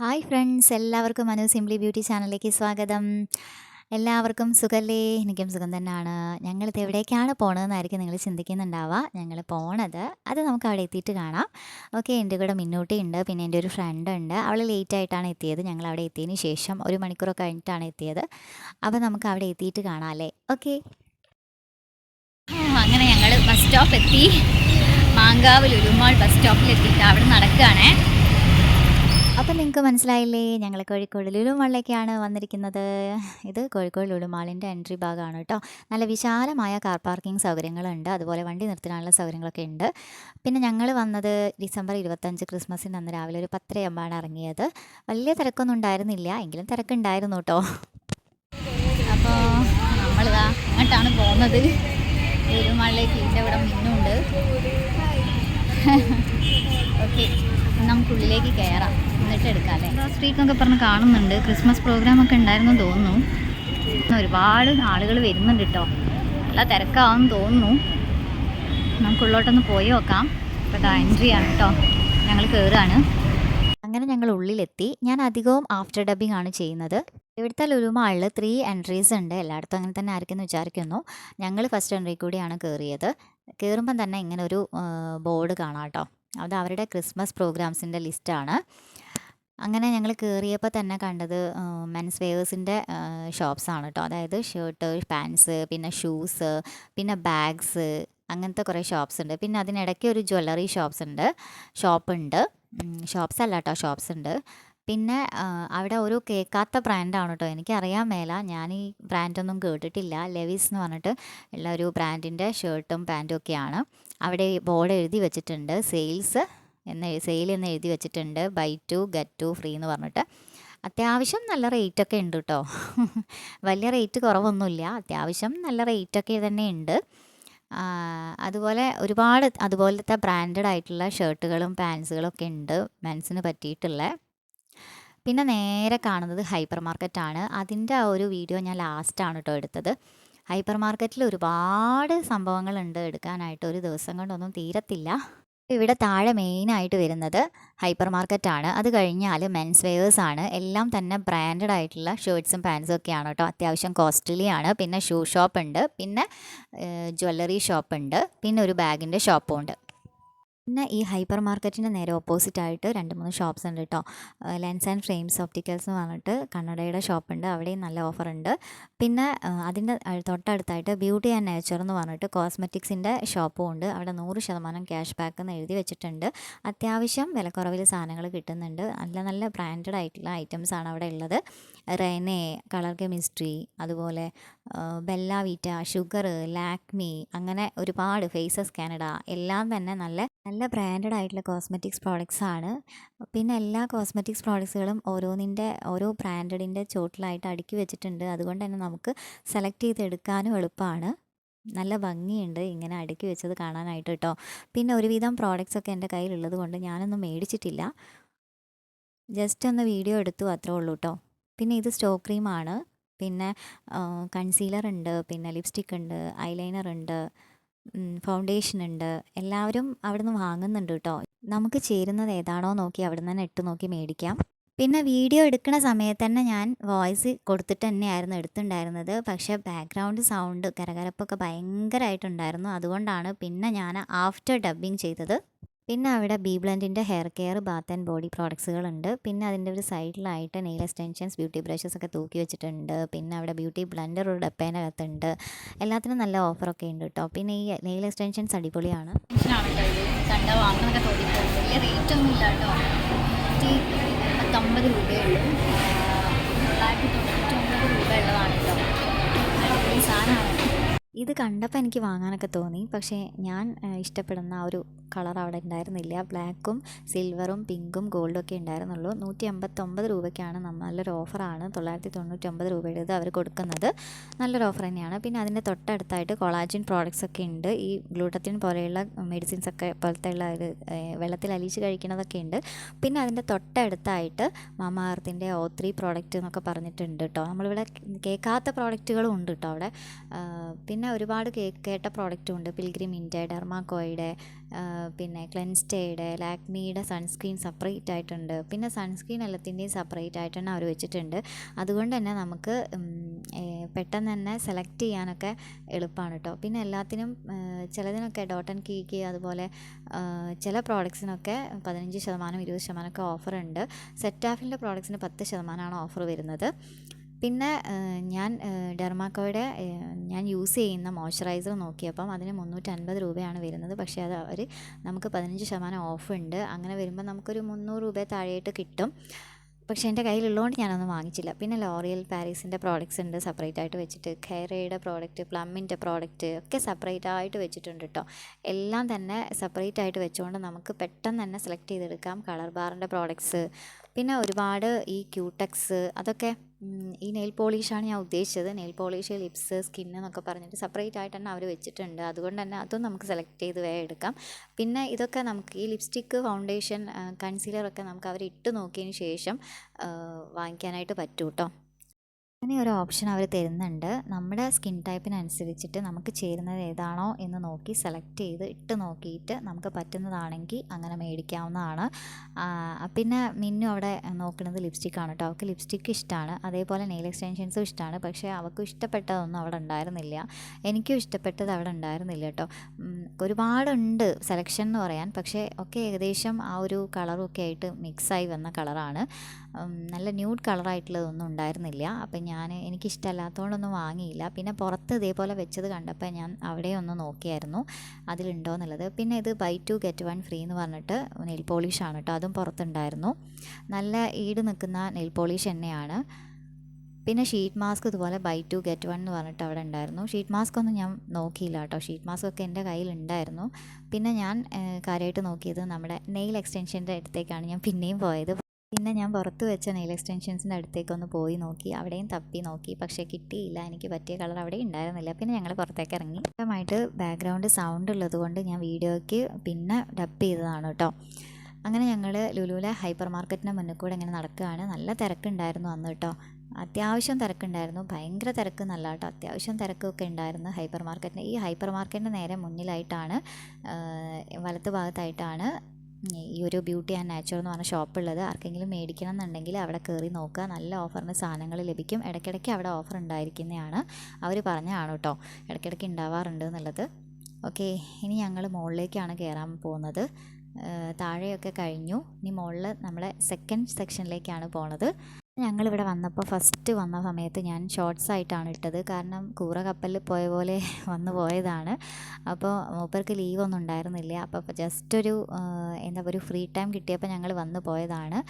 Hi friends എല്ലാവർക്കും Manu simply beauty ചാനലിലേക്ക് സ്വാഗതം. എല്ലാവർക്കും സുഖല്ലേ? എനിക്കും സുഖം തന്നെയാണ് ഞങ്ങളിത് എവിടേക്കാണ് പോണതെന്നായിരിക്കും നിങ്ങൾ ചിന്തിക്കുന്നുണ്ടാവുക ഞങ്ങൾ പോണത് അത് നമുക്ക് അവിടെ എത്തിയിട്ട് കാണാം. ഓക്കെ എന്റെ കൂടെ മിന്നൂട്ടി ഉണ്ട് പിന്നെ എന്റെ ഒരു ഫ്രണ്ട് ഉണ്ട്. അവൾ ലേറ്റ് ആയിട്ടാണ് എത്തിയത്. ഞങ്ങൾ അവിടെ എത്തിയതിന് ശേഷം ഒരു മണിക്കൂറൊക്കെ കഴിഞ്ഞിട്ടാണ് എത്തിയത്. അപ്പോൾ നമുക്ക് അവിടെ എത്തിയിട്ട് കാണാം അല്ലേ? ഓക്കെ. അങ്ങനെ ഞങ്ങൾ ബസ് സ്റ്റോപ്പ് എത്തി. മാങ്കാവ് ലുലുമാൾ ബസ് സ്റ്റോപ്പിൽ എത്തിയിട്ട് അവിടെ നടക്കുകയാണേ. അപ്പം നിങ്ങൾക്ക് മനസ്സിലായില്ലേ ഞങ്ങൾ കോഴിക്കോട് ലുലു മാളിലേക്കാണ് വന്നിരിക്കുന്നത്. ഇത് കോഴിക്കോട് ലുലു മാളിന്റെ എൻട്രി ഭാഗമാണ് കേട്ടോ നല്ല വിശാലമായ കാർ പാർക്കിംഗ് സൗകര്യങ്ങളുണ്ട്. അതുപോലെ വണ്ടി നിർത്താനുള്ള സൗകര്യങ്ങളൊക്കെ ഉണ്ട്. പിന്നെ ഞങ്ങൾ വന്നത് ഡിസംബർ ഇരുപത്തഞ്ച് ക്രിസ്മസിന് അന്ന് രാവിലെ ഒരു പത്തരയാകുമ്പോഴാണ് ഇറങ്ങിയത്. വലിയ തിരക്കൊന്നും ഉണ്ടായിരുന്നില്ല. എങ്കിലും തിരക്കുണ്ടായിരുന്നു കേട്ടോ അപ്പോൾ നമ്മളിതാ അങ്ങോട്ടാണ് പോകുന്നത്. ലുലുമാളിലേക്ക് ഇതിന്റെ ഇവിടെ മിന്നുണ്ട്. ഓക്കെ നമുക്കുള്ളിലേക്ക് കയറാം. എന്നിട്ട് എടുക്കാം അല്ലേ? സ്ട്രീറ്റ് എന്നൊക്കെ പറഞ്ഞ് കാണുന്നുണ്ട്. ക്രിസ്മസ് പ്രോഗ്രാം ഒക്കെ ഉണ്ടായിരുന്നു തോന്നുന്നു. ഒരുപാട് ആളുകൾ വരുന്നുണ്ട് കേട്ടോ നല്ല തിരക്കാവും തോന്നുന്നു. നമുക്കുള്ളോട്ടൊന്ന് പോയി നോക്കാം. ഇപ്പോൾ എൻട്രി ആണ് കേട്ടോ ഞങ്ങൾ കയറുകയാണ് അങ്ങനെ ഞങ്ങൾ ഉള്ളിലെത്തി. ഞാൻ അധികവും ആഫ്റ്റർ ഡബിംഗ് ആണ് ചെയ്യുന്നത്. ഇവിടുത്തെ ലുലുമാളിൽ ത്രീ എൻട്രീസ് ഉണ്ട്. എല്ലായിടത്തും അങ്ങനെ തന്നെ ആയിരിക്കും എന്ന് വിചാരിക്കുന്നു. ഞങ്ങൾ ഫസ്റ്റ് എൻട്രി കൂടിയാണ് കയറിയത് കയറുമ്പം തന്നെ ഇങ്ങനെ ഒരു ബോർഡ് കാണാം കേട്ടോ അത് അവരുടെ ക്രിസ്മസ് പ്രോഗ്രാംസിന്റെ ലിസ്റ്റാണ്. അങ്ങനെ ഞങ്ങൾ കയറിയപ്പോൾ തന്നെ കണ്ടത് മെൻസ് വെയേഴ്സിന്റെ ഷോപ്സാണ് കേട്ടോ അതായത് ഷർട്ട് പാൻസ് പിന്നെ ഷൂസ് പിന്നെ ബാഗ്സ് അങ്ങനത്തെ കുറേ ഷോപ്സ് ഉണ്ട്. പിന്നെ അതിനിടയ്ക്ക് ഒരു ജ്വല്ലറി ഷോപ്സ് ഉണ്ട്. ഷോപ്പുണ്ട്. ഷോപ്സ് അല്ല കേട്ടോ ഷോപ്സ് ഉണ്ട്. പിന്നെ അവിടെ ഒരു കേൾക്കാത്ത ബ്രാൻഡാണ് കേട്ടോ എനിക്കറിയാൻ മേല. ഞാൻ ഈ ബ്രാൻഡൊന്നും കേട്ടിട്ടില്ല. ലെവിസ് എന്ന് പറഞ്ഞിട്ട് ഉള്ള ഒരു ബ്രാൻഡിന്റെ ഷർട്ടും പാന്റും ഒക്കെയാണ്. അവിടെ ബോർഡ് എഴുതി വെച്ചിട്ടുണ്ട്. സെയിൽസ് എന്ന് സെയിൽ എന്ന് എഴുതി വെച്ചിട്ടുണ്ട്. Buy two get two free എന്ന് പറഞ്ഞിട്ട്. അത്യാവശ്യം നല്ല റേറ്റൊക്കെ ഉണ്ട് കേട്ടോ വലിയ റേറ്റ് കുറവൊന്നുമില്ല. അത്യാവശ്യം നല്ല റേറ്റൊക്കെ തന്നെ ഉണ്ട്. അതുപോലെ ഒരുപാട് അതുപോലത്തെ ബ്രാൻഡഡ് ആയിട്ടുള്ള ഷർട്ടുകളും പാൻസുകളൊക്കെ ഉണ്ട്. മെൻസിന് പറ്റിയിട്ടുള്ള. പിന്നെ നേരെ കാണുന്നത് ഹൈപ്പർ മാർക്കറ്റാണ് അതിന്റെ ആ ഒരു വീഡിയോ ഞാൻ ലാസ്റ്റാണ് കേട്ടോ എടുത്തത്. ഹൈപ്പർ മാർക്കറ്റിൽ ഒരുപാട് സംഭവങ്ങളുണ്ട്. എടുക്കാനായിട്ട് ഒരു ദിവസം കൊണ്ടൊന്നും തീരത്തില്ല. ഇവിടെ താഴെ മെയിനായിട്ട് വരുന്നത് ഹൈപ്പർ മാർക്കറ്റാണ് അത് കഴിഞ്ഞാൽ മെൻസ് വെയേഴ്സ് ആണ്. എല്ലാം തന്നെ ബ്രാൻഡഡ് ആയിട്ടുള്ള ഷർട്ട്സും പാൻസും ഒക്കെയാണ് കേട്ടോ അത്യാവശ്യം കോസ്റ്റ്ലി ആണ്. പിന്നെ ഷൂ ഷോപ്പ് ഉണ്ട്. പിന്നെ ജ്വല്ലറി ഷോപ്പ് ഉണ്ട്. പിന്നെ ഒരു ബാഗിന്റെ ഷോപ്പും ഉണ്ട്. പിന്നെ ഈ ഹൈപ്പർ മാർക്കറ്റിന്റെ നേരെ ഓപ്പോസിറ്റ് ആയിട്ട് രണ്ട് മൂന്ന് ഷോപ്സ് ഉണ്ട് കേട്ടോ ലെൻസ് ആൻഡ് ഫ്രെയിംസ് ഓപ്റ്റിക്കൽസ് എന്ന് പറഞ്ഞിട്ട് കണ്ണടയുടെ ഷോപ്പുണ്ട് അവിടെയും നല്ല ഓഫർ ഉണ്ട്. പിന്നെ അതിന്റെ തൊട്ടടുത്തായിട്ട് ബ്യൂട്ടി ആൻഡ് നേച്ചർ എന്ന് പറഞ്ഞിട്ട് കോസ്മെറ്റിക്സിന്റെ ഷോപ്പും ഉണ്ട്. അവിടെ നൂറ് ശതമാനം ക്യാഷ് ബാക്ക് എന്ന് എഴുതി വെച്ചിട്ടുണ്ട്. അത്യാവശ്യം വിലക്കുറവിൽ സാധനങ്ങൾ കിട്ടുന്നുണ്ട്. നല്ല നല്ല ബ്രാൻഡഡ് ആയിട്ടുള്ള ഐറ്റംസ് ആണ് അവിടെ ഉള്ളത്. റെനെ കളർ കെമിസ്ട്രി അതുപോലെ ബെല്ല വീറ്റ ഷുഗർ ലാക്മി അങ്ങനെ ഒരുപാട് ഫേസസ് കാനഡ എല്ലാം തന്നെ നല്ല നല്ല ബ്രാൻഡഡ് ആയിട്ടുള്ള കോസ്മെറ്റിക്സ് പ്രോഡക്റ്റ്സ് ആണ്. പിന്നെ എല്ലാ കോസ്മെറ്റിക്സ് പ്രോഡക്ട്സുകളും ഓരോന്നിന്റെ ഓരോ ബ്രാൻഡഡിന്റെ ചോട്ടിലായിട്ട് അടുക്കി വെച്ചിട്ടുണ്ട്. അതുകൊണ്ട് തന്നെ നമുക്ക് സെലക്ട് ചെയ്തെടുക്കാനും എളുപ്പമാണ്. നല്ല ഭംഗിയുണ്ട് ഇങ്ങനെ അടുക്കി വെച്ചത് കാണാനായിട്ട് കേട്ടോ. പിന്നെ ഒരുവിധം പ്രോഡക്റ്റ്സ് ഒക്കെ എന്റെ കയ്യിലുള്ളത് കൊണ്ട് ഞാനൊന്നും മേടിച്ചിട്ടില്ല. ജസ്റ്റ് ഒന്ന് വീഡിയോ എടുത്തു അത്രേ ഉള്ളൂ കേട്ടോ. പിന്നെ ഇത് സ്റ്റോ ക്രീമാണ് പിന്നെ കൺസീലർ ഉണ്ട് പിന്നെ ലിപ്സ്റ്റിക് ഉണ്ട് ഐലൈനർ ഉണ്ട്. ഫൗണ്ടേഷൻ ഉണ്ട്. എല്ലാവരും അവിടുന്ന് വാങ്ങുന്നുണ്ട് കേട്ടോ നമുക്ക് ചേരുന്നത് ഏതാണോ നോക്കി അവിടുന്ന് തന്നെ ഇട്ട് നോക്കി മേടിക്കാം. പിന്നെ വീഡിയോ എടുക്കുന്ന സമയത്ത് തന്നെ ഞാൻ വോയിസ് കൊടുത്തിട്ട് തന്നെയായിരുന്നു എടുത്തിട്ടുണ്ടായിരുന്നത്. പക്ഷേ ബാക്ക്ഗ്രൗണ്ട് സൗണ്ട് കരകരപ്പൊക്കെ ഭയങ്കരമായിട്ടുണ്ടായിരുന്നു അതുകൊണ്ടാണ് പിന്നെ ഞാൻ ആഫ്റ്റർ ഡബ്ബിങ് ചെയ്തത്. പിന്നെ അവിടെ B ബ്ലൻഡിന്റെ hair care bath and body പ്രോഡക്ട്സുകളുണ്ട് പിന്നെ അതിന്റെ ഒരു സൈഡിലായിട്ട് നെയിൽ എക്സ്റ്റൻഷൻസ് ബ്യൂട്ടി ബ്രഷസ് ഒക്കെ തൂക്കി വെച്ചിട്ടുണ്ട്. പിന്നെ അവിടെ ബ്യൂട്ടി ബ്ലൻഡർ ഒരു ഡപ്പേനകത്തുണ്ട് എല്ലാത്തിനും നല്ല ഓഫറൊക്കെ ഉണ്ട് കേട്ടോ പിന്നെ ഈ നെയിൽ എക്സ്റ്റൻഷൻസ് അടിപൊളിയാണ്. കണ്ട വാങ്ങാനൊക്കെ വലിയ റേറ്റ് ഒന്നും ഇല്ല സാധനമാണ്. ഇത് കണ്ടപ്പോൾ എനിക്ക് വാങ്ങാനൊക്കെ തോന്നി. പക്ഷേ ഞാൻ ഇഷ്ടപ്പെടുന്ന ആ ഒരു കളർ അവിടെ ഉണ്ടായിരുന്നില്ല ബ്ലാക്കും സിൽവറും പിങ്കും ഗോൾഡും ഒക്കെ ഉണ്ടായിരുന്നുള്ളൂ നൂറ്റി അമ്പത്തൊമ്പത് രൂപയ്ക്കാണ് നല്ലൊരു ഓഫറാണ്. തൊള്ളായിരത്തി തൊണ്ണൂറ്റി ഒമ്പത് രൂപയുടേത് അവർ കൊടുക്കുന്നത്. നല്ലൊരു ഓഫർ തന്നെയാണ്. പിന്നെ അതിന്റെ തൊട്ടടുത്തായിട്ട് കൊളാജിൻ പ്രോഡക്റ്റ്സ് ഒക്കെ ഉണ്ട് ഈ ഗ്ലൂട്ടത്തിൻ പോലെയുള്ള മെഡിസിൻസ് ഒക്കെ പോലത്തെ ഉള്ള ഒരു വെള്ളത്തിൽ അലിച്ച് കഴിക്കുന്നതൊക്കെ ഉണ്ട് പിന്നെ അതിന്റെ തൊട്ടടുത്തായിട്ട് മമാർത്തിന്റെ ഓ ത്രീ പ്രോഡക്റ്റ് എന്നൊക്കെ പറഞ്ഞിട്ടുണ്ട് കേട്ടോ നമ്മളിവിടെ കേൾക്കാത്ത പ്രോഡക്റ്റുകളും ഉണ്ട് കേട്ടോ അവിടെ. പിന്നെ ഒരുപാട് കേട്ട പ്രോഡക്റ്റും ഉണ്ട്. പിൽഗ്രിമിന്റെ ഡെർമാക്കോയുടെ പിന്നെ ക്ലെൻസ്റ്റേയുടെ ലാക്മിയുടെ സൺസ്ക്രീൻ സെപ്പറേറ്റ് ആയിട്ടുണ്ട്. പിന്നെ സൺസ്ക്രീൻ എല്ലാത്തിന്റെയും സെപ്പറേറ്റ് ആയിട്ടാണ് അവർ വെച്ചിട്ടുണ്ട്. അതുകൊണ്ട് തന്നെ നമുക്ക് പെട്ടെന്ന് തന്നെ സെലക്ട് ചെയ്യാനൊക്കെ എളുപ്പമാണ് കേട്ടോ പിന്നെ എല്ലാത്തിനും ചിലതിനൊക്കെ ഡോട്ട് ആൻഡ് കീക്ക് അതുപോലെ ചില പ്രോഡക്ട്സിനൊക്കെ പതിനഞ്ച് ശതമാനം ഇരുപത് ശതമാനമൊക്കെ ഉണ്ട്. സെറ്റാഫിന്റെ പ്രോഡക്ട്സിന് പത്ത് ശതമാനമാണ് ഓഫർ വരുന്നത്. പിന്നെ ഞാൻ ഡെർമാക്കോയുടെ ഞാൻ യൂസ് ചെയ്യുന്ന മോയ്സ്ചറൈസർ നോക്കിയപ്പം അതിന് മുന്നൂറ്റൻപത് രൂപയാണ് വരുന്നത്. പക്ഷേ അത് അവർ നമുക്ക് പതിനഞ്ച് ശതമാനം ഉണ്ട്. അങ്ങനെ വരുമ്പോൾ നമുക്കൊരു മുന്നൂറ് രൂപ താഴെയായിട്ട് കിട്ടും. പക്ഷേ എന്റെ കയ്യിലുള്ളതുകൊണ്ട് ഞാനൊന്നും വാങ്ങിച്ചില്ല. പിന്നെ ലോറിയൽ പാരീസിന്റെ പ്രോഡക്റ്റ്സ് ഉണ്ട് സെപ്പറേറ്റ് ആയിട്ട് വെച്ചിട്ട്. ഖൈറയുടെ പ്രോഡക്റ്റ് പ്ലമ്മിന്റെ പ്രോഡക്റ്റ് ഒക്കെ സെപ്പറേറ്റ് ആയിട്ട് വെച്ചിട്ടുണ്ട് കേട്ടോ എല്ലാം തന്നെ സെപ്പറേറ്റ് ആയിട്ട് വെച്ചുകൊണ്ട് നമുക്ക് പെട്ടെന്ന് തന്നെ സെലക്ട് ചെയ്തെടുക്കാം. കളർ ബാറിന്റെ പ്രോഡക്ട്സ് പിന്നെ ഒരുപാട് ഈ ക്യൂടെക്സ് അതൊക്കെ ഈ നെയിൽ പോളിഷാണ് ഞാൻ ഉദ്ദേശിച്ചത്. നെയിൽ പോളിഷ് ലിപ്സ് സ്കിൻ എന്നൊക്കെ പറഞ്ഞിട്ട് സെപ്പറേറ്റ് ആയിട്ട് തന്നെ അവർ വെച്ചിട്ടുണ്ട്. അതുകൊണ്ട് തന്നെ അതും നമുക്ക് സെലക്ട് ചെയ്ത് വേ എടുക്കാം. പിന്നെ ഇതൊക്കെ നമുക്ക് ഈ ലിപ്സ്റ്റിക്ക് ഫൗണ്ടേഷൻ കൺസീലറൊക്കെ നമുക്ക് അവർ ഇട്ട് നോക്കിയതിന് ശേഷം വാങ്ങിക്കാനായിട്ട് പറ്റൂ കേട്ടോ അങ്ങനെ ഒരു ഓപ്ഷൻ അവർ തരുന്നുണ്ട്. നമ്മുടെ സ്കിൻ ടൈപ്പിനനുസരിച്ചിട്ട് നമുക്ക് ചേരുന്നത് ഏതാണോ എന്ന് നോക്കി സെലക്ട് ചെയ്ത് ഇട്ട് നോക്കിയിട്ട് നമുക്ക് പറ്റുന്നതാണെങ്കിൽ അങ്ങനെ മേടിക്കാവുന്നതാണ്. പിന്നെ മിന്നു അവിടെ നോക്കുന്നത് ലിപ്സ്റ്റിക്കാണ് കേട്ടോ അവൾക്ക് ലിപ്സ്റ്റിക്ക് ഇഷ്ടമാണ് അതേപോലെ നെയിൽ എക്സ്റ്റൻഷൻസും ഇഷ്ടമാണ് പക്ഷേ അവൾക്ക് ഇഷ്ടപ്പെട്ടതൊന്നും അവിടെ ഉണ്ടായിരുന്നില്ല. എനിക്കും ഇഷ്ടപ്പെട്ടത് അവിടെ ഉണ്ടായിരുന്നില്ല കേട്ടോ ഒരുപാടുണ്ട് സെലക്ഷൻ എന്ന് പറയാൻ. പക്ഷേ ഒക്കെ ഏകദേശം ആ ഒരു കളറും ഒക്കെ ആയിട്ട് മിക്സായി വന്ന കളറാണ് നല്ല ന്യൂഡ് കളറായിട്ടുള്ളതൊന്നും ഉണ്ടായിരുന്നില്ല. അപ്പം ഞാൻ എനിക്കിഷ്ടമല്ലാത്തതുകൊണ്ടൊന്നും വാങ്ങിയില്ല. പിന്നെ പുറത്ത് ഇതേപോലെ വെച്ചത് കണ്ടപ്പോൾ ഞാൻ അവിടെ ഒന്ന് നോക്കിയായിരുന്നു. അതിലുണ്ടോ എന്നുള്ളത്. പിന്നെ ഇത് buy two get one free എന്ന് പറഞ്ഞിട്ട് നെയിൽ പോളിഷാണ് കേട്ടോ അതും പുറത്തുണ്ടായിരുന്നു. നല്ല ഈട് നിൽക്കുന്ന നെയിൽ പോളിഷ് തന്നെയാണ് പിന്നെ ഷീറ്റ് മാസ്ക് ഇതുപോലെ ബൈ ടു ഗെറ്റ് വൺ എന്ന് പറഞ്ഞിട്ട് അവിടെ ഉണ്ടായിരുന്നു. ഷീറ്റ് മാസ്ക് ഒന്നും ഞാൻ നോക്കിയില്ല കേട്ടോ ഷീറ്റ് മാസ്ക് ഒക്കെ എന്റെ കയ്യിലുണ്ടായിരുന്നു പിന്നെ ഞാൻ കാര്യമായിട്ട് നോക്കിയത് നമ്മുടെ നെയിൽ എക്സ്റ്റൻഷന്റെ അടുത്തേക്കാണ് ഞാൻ പിന്നെയും പോയത്. പിന്നെ ഞാൻ പുറത്ത് വെച്ച നെയിൽ എക്സ്റ്റൻഷൻസിന്റെ അടുത്തേക്കൊന്ന് പോയി നോക്കി അവിടെയും തപ്പി നോക്കി. പക്ഷേ കിട്ടിയില്ല. എനിക്ക് പറ്റിയ കളർ അവിടെ ഉണ്ടായിരുന്നില്ല. പിന്നെ ഞങ്ങൾ പുറത്തേക്ക് ഇറങ്ങി. വ്യക്തമായിട്ട് ബാക്ക്ഗ്രൗണ്ട് സൗണ്ട് ഉള്ളത് കൊണ്ട് ഞാൻ വീഡിയോയ്ക്ക് പിന്നെ ഡബ് ചെയ്തതാണ് കേട്ടോ അങ്ങനെ ഞങ്ങൾ ലുലുവിലെ ഹൈപ്പർ മാർക്കറ്റിന്റെ മുന്നിൽ കൂടെ ഇങ്ങനെ നടക്കുകയാണ്. നല്ല തിരക്കുണ്ടായിരുന്നു അന്ന് കേട്ടോ അത്യാവശ്യം തിരക്കുണ്ടായിരുന്നു. ഭയങ്കര തിരക്ക് നല്ല കേട്ടോ അത്യാവശ്യം തിരക്കൊക്കെ ഉണ്ടായിരുന്നു ഹൈപ്പർ മാർക്കറ്റിന് ഈ ഹൈപ്പർ മാർക്കറ്റിന്റെ നേരെ മുന്നിലായിട്ടാണ് വലത്ത് ഭാഗത്തായിട്ടാണ് ഈ ഒരു ബ്യൂട്ടി ആൻഡ് നാച്ചുറൽ എന്ന് പറഞ്ഞ ഷോപ്പ് ഉള്ളത് ആർക്കെങ്കിലും മേടിക്കണം എന്നുണ്ടെങ്കിൽ അവിടെ കയറി നോക്കുക. നല്ല ഓഫറിന് സാധനങ്ങൾ ലഭിക്കും. ഇടയ്ക്കിടയ്ക്ക് അവിടെ ഓഫർ ഉണ്ടായിരിക്കുന്നതാണ്. അവർ പറഞ്ഞതാണ് കേട്ടോ. ഇടയ്ക്കിടയ്ക്ക് ഉണ്ടാവാറുണ്ട് എന്നുള്ളത്. ഓക്കെ ഇനി ഞങ്ങൾ മുകളിലേക്കാണ് കയറാൻ പോകുന്നത്. താഴെയൊക്കെ കഴിഞ്ഞു. ഇനി മുകളിൽ നമ്മളെ സെക്കൻഡ് സെക്ഷനിലേക്കാണ് പോണത്. ഞങ്ങളിവിടെ വന്നപ്പോൾ ഫസ്റ്റ് വന്ന സമയത്ത് ഞാൻ ഷോർട്സ് ആയിട്ടാണ് ഇട്ടത്. കാരണം കൂറ കപ്പലിൽ പോയ പോലെ വന്നു പോയതാണ്. അപ്പോൾ മൂപ്പർക്ക് ലീവ് ഒന്നും ഉണ്ടായിരുന്നില്ല. അപ്പോൾ ജസ്റ്റ് ഒരു എന്താ ഒരു ഫ്രീ ടൈം കിട്ടിയപ്പോൾ ഞങ്ങൾ വന്നു പോയതാണ്.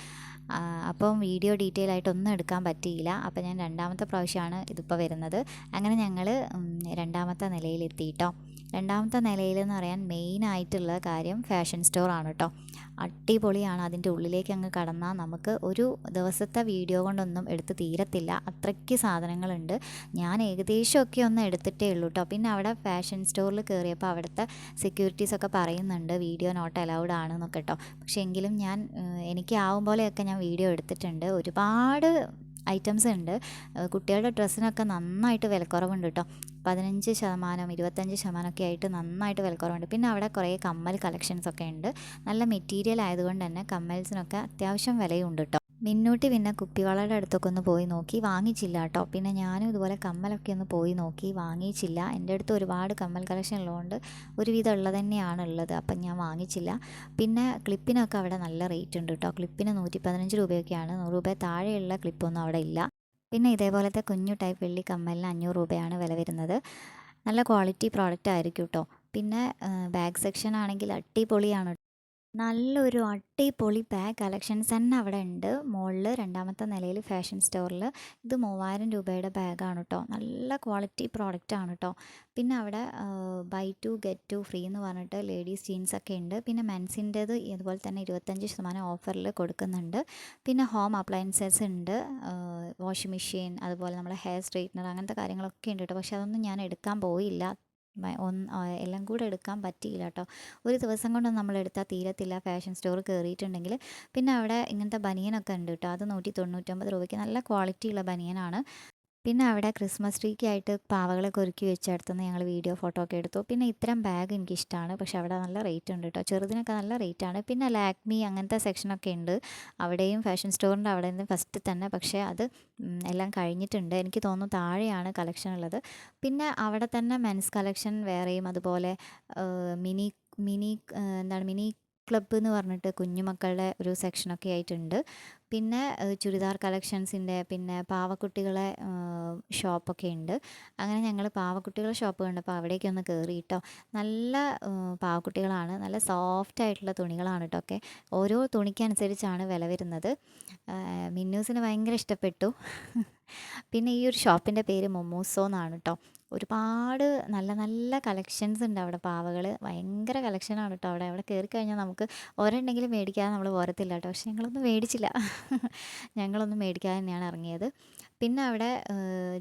അപ്പം വീഡിയോ ഡീറ്റെയിൽ ആയിട്ടൊന്നും എടുക്കാൻ പറ്റിയില്ല. അപ്പോൾ ഞാൻ രണ്ടാമത്തെ പ്രാവശ്യമാണ് ഇതിപ്പോൾ വരുന്നത്. അങ്ങനെ ഞങ്ങൾ രണ്ടാമത്തെ നിലയിലെത്തി കേട്ടോ രണ്ടാമത്തെ നിലയിൽ എന്ന് പറയാൻ മെയിൻ ആയിട്ടുള്ള കാര്യം ഫാഷൻ സ്റ്റോറാണ് കേട്ടോ അടിപൊളിയാണ് അതിന്റെ ഉള്ളിലേക്ക് അങ്ങ് കടന്നാൽ നമുക്ക് ഒരു ദിവസത്തെ വീഡിയോ കൊണ്ടൊന്നും എടുത്ത് തീരത്തില്ല. അത്രയ്ക്ക് സാധനങ്ങളുണ്ട്. ഞാൻ ഏകദേശമൊക്കെ ഒന്ന് എടുത്തിട്ടേ ഉള്ളൂ കേട്ടോ പിന്നെ അവിടെ ഫാഷൻ സ്റ്റോറിൽ കയറിയപ്പോൾ അവിടുത്തെ സെക്യൂരിറ്റീസൊക്കെ പറയുന്നുണ്ട് വീഡിയോ നോട്ട് അലൗഡ് ആണെന്നൊക്കെ കേട്ടോ പക്ഷേ എങ്കിലും ഞാൻ എനിക്ക് ആവും പോലെയൊക്കെ ഞാൻ വീഡിയോ എടുത്തിട്ടുണ്ട്. ഒരുപാട് ഐറ്റംസ് ഉണ്ട്. കുട്ടികളുടെ ഡ്രസ്സിനൊക്കെ നന്നായിട്ട് വിലക്കുറവുണ്ട് കേട്ടോ പതിനഞ്ച് ശതമാനം ഇരുപത്തഞ്ച് ശതമാനമൊക്കെ ആയിട്ട് നന്നായിട്ട് വിലക്കുറവുണ്ട് പിന്നെ അവിടെ കുറേ കമ്മൽ കളക്ഷൻസ് ഒക്കെ ഉണ്ട്. നല്ല മെറ്റീരിയൽ ആയതുകൊണ്ട് തന്നെ കമ്മൽസിനൊക്കെ അത്യാവശ്യം വിലയുണ്ട് കേട്ടോ മിന്നൂട്ടി പിന്നെ കുപ്പിവളയുടെ അടുത്തൊക്കെ ഒന്ന് പോയി നോക്കി. വാങ്ങിച്ചില്ല കേട്ടോ പിന്നെ ഞാനും ഇതുപോലെ കമ്മലൊക്കെ ഒന്ന് പോയി നോക്കി. വാങ്ങിച്ചില്ല. എന്റെ അടുത്ത് ഒരുപാട് കമ്മൽ കളക്ഷൻ ഉള്ളതുകൊണ്ട് ഒരുവിധം ഉള്ളത് തന്നെയാണ് ഉള്ളത്. അപ്പം ഞാൻ വാങ്ങിച്ചില്ല. പിന്നെ ക്ലിപ്പിനൊക്കെ അവിടെ നല്ല റേറ്റ് ഉണ്ട് കേട്ടോ ക്ലിപ്പിന് നൂറ്റി പതിനഞ്ച് രൂപയൊക്കെയാണ്. നൂറ് രൂപ താഴെയുള്ള ക്ലിപ്പൊന്നും അവിടെ ഇല്ല. പിന്നെ ഇതേപോലത്തെ കുഞ്ഞു ടൈപ്പ് വെള്ളി കമ്മലിന് അഞ്ഞൂറ് രൂപയാണ് വില വരുന്നത്. നല്ല ക്വാളിറ്റി പ്രോഡക്റ്റ് ആയിരിക്കും കേട്ടോ പിന്നെ ബാക്ക് സെക്ഷൻ ആണെങ്കിൽ അടിപൊളിയാണ് നല്ലൊരു അടിപൊളി ബാഗ് കളക്ഷൻസ് തന്നെ അവിടെ ഉണ്ട്. മുകളിൽ രണ്ടാമത്തെ നിലയിൽ ഫാഷൻ സ്റ്റോറിൽ ഇത് മൂവായിരം രൂപയുടെ ബാഗാണ് കേട്ടോ നല്ല ക്വാളിറ്റി പ്രോഡക്റ്റ് ആണ് കേട്ടോ പിന്നെ അവിടെ buy two get two free എന്ന് പറഞ്ഞിട്ട് ലേഡീസ് ജീൻസ് ഒക്കെ ഉണ്ട്. പിന്നെ മെൻസിന്റേത് ഇതുപോലെ തന്നെ ഇരുപത്തഞ്ച് ശതമാനം ഓഫറിൽ കൊടുക്കുന്നുണ്ട്. പിന്നെ ഹോം അപ്ലയൻസസ് ഉണ്ട്. വാഷിംഗ് മെഷീൻ അതുപോലെ നമ്മുടെ ഹെയർ സ്ട്രെയിറ്റ്നർ അങ്ങനത്തെ കാര്യങ്ങളൊക്കെ ഉണ്ട് കേട്ടോ പക്ഷേ അതൊന്നും ഞാൻ എടുക്കാൻ പോയില്ല. എല്ലാം കൂടെ എടുക്കാൻ പറ്റിയില്ല കേട്ടോ ഒരു ദിവസം കൊണ്ടൊന്നും നമ്മൾ എടുത്താൽ തീരത്തില്ല. ഫാഷൻ സ്റ്റോർ കയറിയിട്ടുണ്ടെങ്കിൽ. പിന്നെ അവിടെ ഇങ്ങനത്തെ ബനിയനൊക്കെ ഉണ്ട് കേട്ടോ അത് നൂറ്റി തൊണ്ണൂറ്റൊമ്പത് രൂപയ്ക്ക് നല്ല ക്വാളിറ്റിയുള്ള ബനിയനാണ്. പിന്നെ അവിടെ ക്രിസ്മസ് ട്രീക്കായിട്ട് പാവകളൊക്കെ ഒരുക്കി വെച്ചെടുത്തുനിന്ന് ഞങ്ങൾ വീഡിയോ ഫോട്ടോ ഒക്കെ എടുത്തു. പിന്നെ ഇത്തരം ബാഗ് എനിക്കിഷ്ടമാണ് പക്ഷെ അവിടെ നല്ല റേറ്റ് ഉണ്ട് കേട്ടോ ചെറുതിനൊക്കെ നല്ല റേറ്റ് ആണ്. പിന്നെ ലാക്മി അങ്ങനത്തെ സെക്ഷനൊക്കെ ഉണ്ട്. അവിടെയും ഫാഷൻ സ്റ്റോറിന്റെ അവിടെ നിന്ന് ഫസ്റ്റ് തന്നെ. പക്ഷേ അത് എല്ലാം കഴിഞ്ഞിട്ടുണ്ട്. എനിക്ക് തോന്നുന്നു താഴെയാണ് കളക്ഷൻ ഉള്ളത്. പിന്നെ അവിടെ തന്നെ മെൻസ് കളക്ഷൻ വേറെയും അതുപോലെ മിനി മിനി എന്താണ് മിനി ക്ലബ്ബ് എന്ന് പറഞ്ഞിട്ട് കുഞ്ഞുമക്കളുടെ ഒരു സെക്ഷനൊക്കെ ആയിട്ടുണ്ട്. പിന്നെ ചുരിദാർ കളക്ഷൻസിന്റെ പിന്നെ പാവക്കുട്ടികളെ ഷോപ്പൊക്കെ ഉണ്ട്. അങ്ങനെ ഞങ്ങൾ പാവക്കുട്ടികളുടെ ഷോപ്പ് കണ്ടപ്പോൾ അവിടേക്ക് ഒന്ന് കയറി കേട്ടോ നല്ല പാവക്കുട്ടികളാണ്. നല്ല സോഫ്റ്റ് ആയിട്ടുള്ള തുണികളാണ് കേട്ടോ ഒക്കെ. ഓരോ തുണിക്കനുസരിച്ചാണ് വില വരുന്നത്. മിന്നൂസിന് ഭയങ്കര ഇഷ്ടപ്പെട്ടു. പിന്നെ ഈ ഒരു ഷോപ്പിന്റെ പേര് മൊമോസോ എന്നാണ് കേട്ടോ ഒരുപാട് നല്ല നല്ല കളക്ഷൻസ് ഉണ്ട് അവിടെ. പാവകൾ ഭയങ്കര കളക്ഷനാണ് കേട്ടോ അവിടെ. അവിടെ കയറി കഴിഞ്ഞാൽ നമുക്ക് ഒരെണ്ണെങ്കിലും മേടിക്കാതെ നമ്മൾ പോരത്തില്ല കേട്ടോ പക്ഷെ ഞങ്ങളൊന്നും മേടിച്ചില്ല. ഞങ്ങളൊന്നും മേടിക്കാതെ തന്നെയാണ് ഇറങ്ങിയത്. പിന്നെ അവിടെ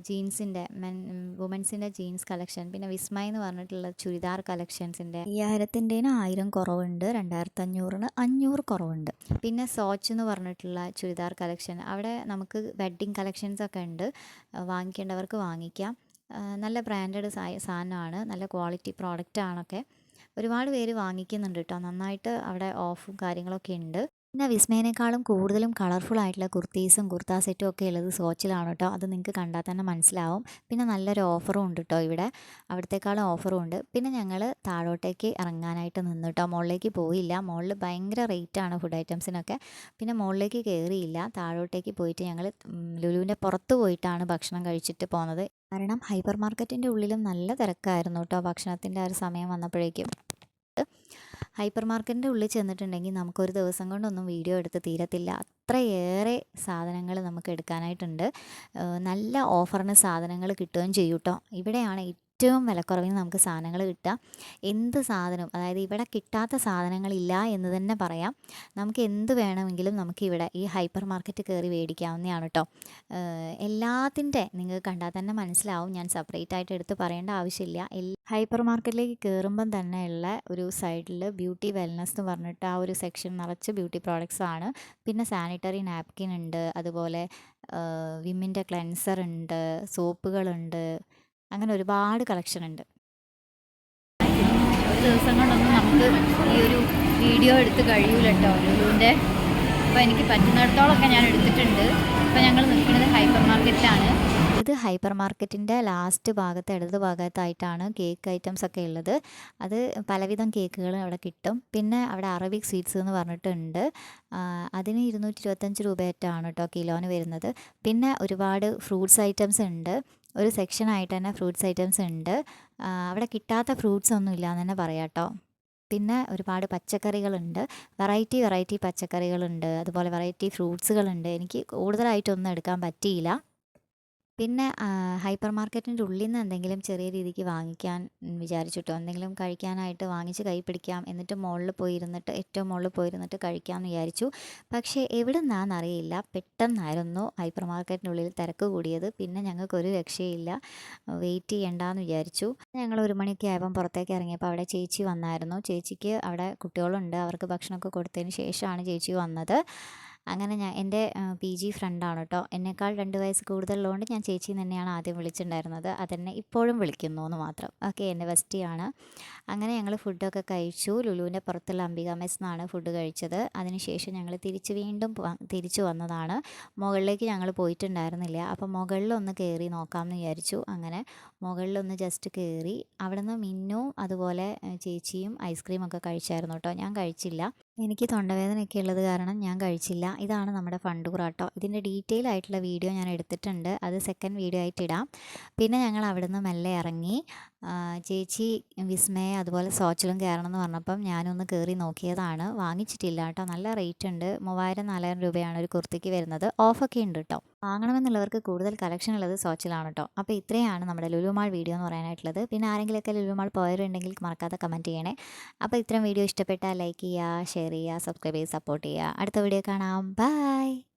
ജീൻസിന്റെ മെൻ വുമൻസിന്റെ ജീൻസ് കളക്ഷൻ പിന്നെ വിസ്മയ എന്ന് പറഞ്ഞിട്ടുള്ള ചുരിദാർ കളക്ഷൻസിന്റെ അയ്യായിരത്തിന്റെന് ആയിരം കുറവുണ്ട് രണ്ടായിരത്തി അഞ്ഞൂറിന് അഞ്ഞൂറ് കുറവുണ്ട്. പിന്നെ സോച്ച് എന്ന് പറഞ്ഞിട്ടുള്ള ചുരിദാർ കളക്ഷൻ അവിടെ നമുക്ക് വെഡ്ഡിങ് കളക്ഷൻസ് ഒക്കെ ഉണ്ട്. വാങ്ങിക്കേണ്ടവർക്ക് വാങ്ങിക്കാം. നല്ല ബ്രാൻഡഡ് സാധനമാണ്. നല്ല ക്വാളിറ്റി പ്രോഡക്റ്റ് ആണൊക്കെ ഒരുപാട് പേര് വാങ്ങിക്കുന്നുണ്ട് കേട്ടോ. നന്നായിട്ട് അവിടെ ഓഫും കാര്യങ്ങളൊക്കെ ഉണ്ട്. പിന്നെ വിസ്മയനേക്കാളും കൂടുതലും കളർഫുൾ ആയിട്ടുള്ള കുർത്തീസും കുർത്താ സെറ്റും ഒക്കെ ഉള്ളത് സോച്ചിലാണ് കേട്ടോ അത് നിങ്ങൾക്ക് കണ്ടാൽ തന്നെ മനസ്സിലാവും. പിന്നെ നല്ലൊരു ഓഫറും ഉണ്ട് കേട്ടോ ഇവിടെ. അവിടത്തേക്കാളും ഓഫറും ഉണ്ട്. പിന്നെ ഞങ്ങൾ താഴോട്ടേക്ക് ഇറങ്ങാനായിട്ട് നിന്നു കേട്ടോ മുകളിലേക്ക് പോയില്ല. മുകളിൽ ഭയങ്കര റേറ്റാണ് ഫുഡ് ഐറ്റംസിനൊക്കെ പിന്നെ മുകളിലേക്ക് കയറിയില്ല താഴോട്ടേക്ക് പോയിട്ട് ഞങ്ങൾ ലുലുവിന്റെ പുറത്ത് പോയിട്ടാണ് ഭക്ഷണം കഴിച്ചിട്ട് പോകുന്നത് കാരണം ഹൈപ്പർ മാർക്കറ്റിന്റെ ഉള്ളിലും നല്ല തിരക്കായിരുന്നു കേട്ടോ ഭക്ഷണത്തിന്റെ ആ ഒരു സമയം വന്നപ്പോഴേക്കും. ഹൈപ്പർ മാർക്കറ്റിന്റെ ഉള്ളിൽ ചെന്നിട്ടുണ്ടെങ്കിൽ നമുക്കൊരു ദിവസം കൊണ്ടൊന്നും വീഡിയോ എടുത്ത് തീരത്തില്ല. അത്രയേറെ സാധനങ്ങൾ നമുക്ക് എടുക്കാനായിട്ടുണ്ട്. നല്ല ഓഫറിന് സാധനങ്ങൾ കിട്ടുകയും ചെയ്യൂട്ടോ ഇവിടെയാണ് ഏറ്റവും വിലക്കുറവിന് നമുക്ക് സാധനങ്ങൾ കിട്ടുക. എന്ത് സാധനവും അതായത് ഇവിടെ കിട്ടാത്ത സാധനങ്ങളില്ല എന്ന് തന്നെ പറയാം. നമുക്ക് എന്ത് വേണമെങ്കിലും നമുക്ക് ഇവിടെ ഈ ഹൈപ്പർ മാർക്കറ്റ് കയറി മേടിക്കാവുന്നതാണ് കേട്ടോ. എല്ലാത്തിന്റെ നിങ്ങൾക്ക് കണ്ടാൽ തന്നെ മനസ്സിലാവും. ഞാൻ സെപ്പറേറ്റ് ആയിട്ട് എടുത്ത് പറയേണ്ട ആവശ്യമില്ല. ഹൈപ്പർ മാർക്കറ്റിലേക്ക് കയറുമ്പം തന്നെ ഉള്ള ഒരു സൈഡിൽ ബ്യൂട്ടി വെൽനസ് എന്ന് പറഞ്ഞിട്ട് ആ ഒരു സെക്ഷൻ നിറച്ച് ബ്യൂട്ടി പ്രോഡക്റ്റ്സ് ആണ്. പിന്നെ സാനിറ്ററി നാപ്കിൻ ഉണ്ട്. അതുപോലെ വിമ്മിന്റെ ക്ലെൻസർ ഉണ്ട്. സോപ്പുകളുണ്ട്. അങ്ങനെ ഒരുപാട് കളക്ഷൻ ഉണ്ട്. ഒരു ദിവസം കൊണ്ടൊന്നും നമുക്ക് ഈ ഒരു വീഡിയോ എടുത്ത് കഴിയൂല കേട്ടോ ലുലുവിന്റെ അപ്പോൾ എനിക്ക് പറ്റുന്നിടത്തോളമൊക്കെ ഞാൻ എടുത്തിട്ടുണ്ട്. ഇപ്പോൾ ഞങ്ങൾ നിൽക്കുന്നത് ഹൈപ്പർ മാർക്കറ്റിലാണ് ഇത് ഹൈപ്പർ മാർക്കറ്റിന്റെ ലാസ്റ്റ് ഭാഗത്ത് ഇടത് ഭാഗത്തായിട്ടാണ് കേക്ക് ഐറ്റംസ് ഒക്കെ ഉള്ളത്. അത് പലവിധം കേക്കുകൾ അവിടെ കിട്ടും. പിന്നെ അവിടെ അറബിക് സ്വീറ്റ്സ് എന്ന് പറഞ്ഞിട്ടുണ്ട്. അതിന് ഇരുന്നൂറ്റി ഇരുപത്തഞ്ച് രൂപയായിട്ടാണ് കേട്ടോ കിലോന് വരുന്നത്. പിന്നെ ഒരുപാട് ഫ്രൂട്ട്സ് ഐറ്റംസ് ഉണ്ട്. ഒരു സെക്ഷനായിട്ട് തന്നെ ഫ്രൂട്ട്സ് ഐറ്റംസ് ഉണ്ട്. അവിടെ കിട്ടാത്ത ഫ്രൂട്ട്സ് ഒന്നും ഇല്ല എന്ന് തന്നെ പറയാം കേട്ടോ പിന്നെ ഒരുപാട് പച്ചക്കറികളുണ്ട്. Variety variety പച്ചക്കറികളുണ്ട്. അതുപോലെ വെറൈറ്റി ഫ്രൂട്ട്സുകളുണ്ട് എനിക്ക് കൂടുതലായിട്ടൊന്നും എടുക്കാൻ പറ്റിയില്ല. പിന്നെ ഹൈപ്പർ മാർക്കറ്റിന്റെ ഉള്ളിൽ നിന്ന് എന്തെങ്കിലും ചെറിയ രീതിക്ക് വാങ്ങിക്കാൻ വിചാരിച്ചിട്ടോ? എന്തെങ്കിലും കഴിക്കാനായിട്ട് വാങ്ങിച്ച് കൈ പിടിക്കാം എന്നിട്ട് മുകളിൽ പോയിരുന്നിട്ട് ഏറ്റവും മുകളിൽ പോയിരുന്നിട്ട് കഴിക്കാമെന്ന് വിചാരിച്ചു. പക്ഷേ എവിടെ നിന്നാണെന്നറിയില്ല പെട്ടെന്നായിരുന്നു ഹൈപ്പർ മാർക്കറ്റിന്റെ ഉള്ളിൽ തിരക്ക് കൂടിയത്. പിന്നെ ഞങ്ങൾക്ക് ഒരു രക്ഷയില്ല. വെയിറ്റ് ചെയ്യണ്ടെന്ന് വിചാരിച്ചു. ഞങ്ങൾ ഒരു മണിയൊക്കെ ആയപ്പം പുറത്തേക്ക് ഇറങ്ങിയപ്പോൾ അവിടെ ചേച്ചി വന്നായിരുന്നു. ചേച്ചിക്ക് അവിടെ കുട്ടികളുണ്ട്. അവർക്ക് ഭക്ഷണമൊക്കെ കൊടുത്തതിന് ശേഷമാണ് ചേച്ചി വന്നത്. അങ്ങനെ ഞാൻ എന്റെ പി ജി ഫ്രണ്ടാണ് കേട്ടോ. എന്നെക്കാൾ രണ്ട് വയസ്സ് കൂടുതലുള്ളതുകൊണ്ട് ഞാൻ ചേച്ചി തന്നെയാണ് ആദ്യം വിളിച്ചിട്ടുണ്ടായിരുന്നത്. അതെന്നെ ഇപ്പോഴും വിളിക്കുന്നു എന്ന് മാത്രം. ഓക്കെ എന്റെ ബെസ്റ്റിയാണ്. അങ്ങനെ ഞങ്ങൾ ഫുഡൊക്കെ കഴിച്ചു. ലുലുവിന്റെ പുറത്തുള്ള അംബിക മെസ് എന്നാണ് ഫുഡ് കഴിച്ചത്. അതിനുശേഷം ഞങ്ങൾ തിരിച്ച് വീണ്ടും തിരിച്ചു വന്നതാണ്. മുകളിലേക്ക് ഞങ്ങൾ പോയിട്ടുണ്ടായിരുന്നില്ല. അപ്പോൾ മുകളിലൊന്ന് കയറി നോക്കാമെന്ന് വിചാരിച്ചു. അങ്ങനെ മുകളിലൊന്ന് ജസ്റ്റ് കയറി അവിടുന്ന് മിന്നും അതുപോലെ ചേച്ചിയും ഐസ്ക്രീമൊക്കെ കഴിച്ചായിരുന്നു കേട്ടോ. ഞാൻ കഴിച്ചില്ല. എനിക്ക് തൊണ്ടവേദനയൊക്കെ ഉള്ളത് കാരണം ഞാൻ കഴിച്ചില്ല. ഇതാണ് നമ്മുടെ ഫണ്ട് കേട്ടോ ഇതിന്റെ ഡീറ്റെയിൽ ആയിട്ടുള്ള വീഡിയോ ഞാൻ എടുത്തിട്ടുണ്ട്. അത് സെക്കൻഡ് വീഡിയോ ആയിട്ട് ഇടാം. പിന്നെ ഞങ്ങൾ അവിടുന്ന് മെല്ലെ ഇറങ്ങി ചേച്ചി വിസ്മയ അതുപോലെ സോച്ചിലും കയറണം എന്ന് പറഞ്ഞപ്പം ഞാനൊന്ന് കയറി നോക്കിയതാണ്. വാങ്ങിച്ചിട്ടില്ല കേട്ടോ. നല്ല റേറ്റ് ഉണ്ട്. മൂവായിരം നാലായിരം രൂപയാണ് ഒരു കുർത്തിക്ക് വരുന്നത്. ഓഫൊക്കെ ഉണ്ട് കേട്ടോ. വാങ്ങണമെന്നുള്ളവർക്ക് കൂടുതൽ കളക്ഷൻ ഉള്ളത് സോച്ചിലാണ് കേട്ടോ. അപ്പോൾ ഇത്രയാണ് നമ്മുടെ ലുലുമാൾ വീഡിയോ എന്ന് പറയാനായിട്ടുള്ളത്. പിന്നെ ആരെങ്കിലുമൊക്കെ ലുലുമാൾ പോയവരുണ്ടെങ്കിൽ മറക്കാതെ കമന്റ് ചെയ്യണേ. അപ്പോൾ ഇത്രയും വീഡിയോ ഇഷ്ടപ്പെട്ടാൽ ലൈക്ക് ചെയ്യുക ഷെയർ ചെയ്യുക സബ്സ്ക്രൈബ് ചെയ്യുക സപ്പോർട്ട് ചെയ്യുക. അടുത്ത വീഡിയോ കാണാം. ബൈ